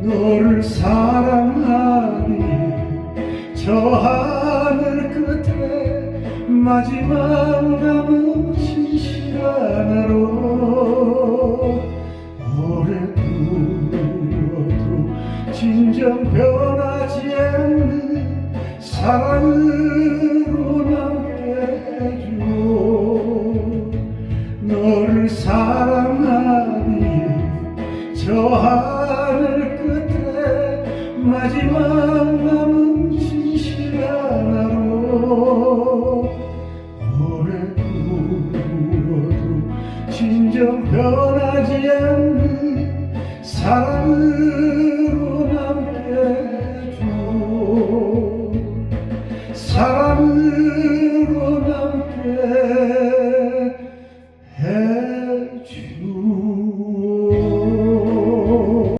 너를 사랑하니 저 하늘 끝에 마지막 남은 진실하나로 오래 두어도 진정 변하지 않는 사랑으로 남게 해줘 너를 사랑하니 저 하늘 마지막 남은 진실 하나로 오래 두어도 진정 변하지 않는 사랑을